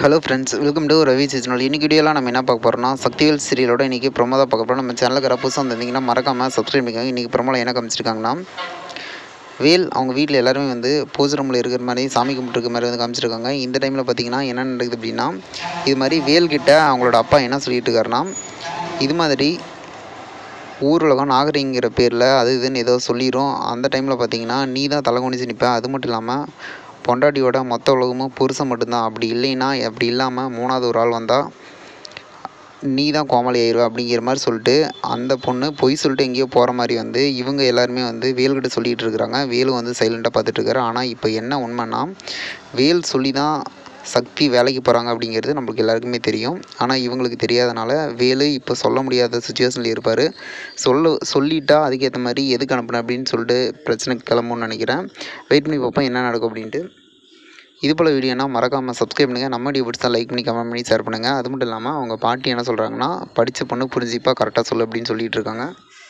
Hello friends welcome to Ravi seasonal இன்றைக்கி வீடியோலாம் நம்ம என்ன பார்க்க போகிறோம்னா சக்திவேல் சீரியலோட இன்றைக்கி ப்ரொமோ தான் பார்க்க போகிறோம் நம்ம சேனலுக்கு யாராவது புதுசாக வந்திருந்தீங்கன்னா மறக்காமல் சப்ஸ்கிரைப் பண்ணிக்கோங்க. இன்றைக்கி ப்ரொமோவில் என்ன காமிச்சிருக்காங்கன்னா வேல் அவங்க வீட்டில் எல்லாருமே வந்து பூஜை ரூமில் இருக்கிற மாதிரி சாமி கும்பிட்டுருக்க மாதிரி வந்து காமிச்சிருக்காங்க. இந்த டைமில் பார்த்தீங்கன்னா என்ன நடக்குது அப்படின்னா இது மாதிரி வேல்கிட்ட அவங்களோட அப்பா என்ன சொல்லிட்டு இருக்காருன்னா இது மாதிரி ஊருலகம் நாகரிகங்கிற பேரில் அது இதுன்னு ஏதோ சொல்லிடும் அந்த டைமில் பார்த்தீங்கன்னா நீ தான் தலை குனிஞ்சு நிற்ப அது மட்டும் இல்லாமல் பொண்டாட்டியோட மொத்த உலகமும் புருஷன் மட்டும்தான். அப்படி இல்லைன்னா அப்படி இல்லாமல் மூணாவது ஒரு ஆள் வந்தால் நீ தான் கோமாளி ஆயிடுவ அப்படிங்கிற மாதிரி சொல்லிட்டு அந்த பொண்ணு பொய் சொல்லிட்டு எங்கேயோ போகிற மாதிரி வந்து இவங்க எல்லாருமே வந்து வேல்கிட்ட சொல்லிகிட்டு இருக்கிறாங்க. வேலு வந்து சைலண்ட்டாக பார்த்துட்ருக்காரு ஆனால் இப்போ என்ன உண்மைன்னா வேல் சொல்லி தான் சக்தி வேலைக்கு போகிறாங்க அப்படிங்கிறது நம்மளுக்கு எல்லாருக்குமே தெரியும். ஆனால் இவங்களுக்கு தெரியாதனால வேலு இப்போ சொல்ல முடியாத சுச்சுவேஷனில் இருப்பார். சொல்ல சொல்லிட்டா அதுக்கேற்ற மாதிரி எதுக்கு அனுப்புனேன் அப்படின்னு சொல்லிட்டு பிரச்சனைக்கு கிளம்புன்னு நினைக்கிறேன். வெயிட் பண்ணி பார்ப்போம் என்ன நடக்கும் அப்படின்ட்டு. இது போல் வீடியோனா மறக்காமல் சப்ஸ்கிரைப் பண்ணுங்கள் நம்ம வீடியோ பிடிச்சா லைக் பண்ணி கமெண்ட் பண்ணி ஷேர் பண்ணுங்கள் அது மட்டும் இல்லாமல் அவங்க பாட்டி என்ன சொல்கிறாங்கன்னா படித்த பொண்ணு புரிஞ்சிப்பாக கரெக்டாக சொல்லு அப்படின்னு சொல்லிகிட்டு இருக்காங்க.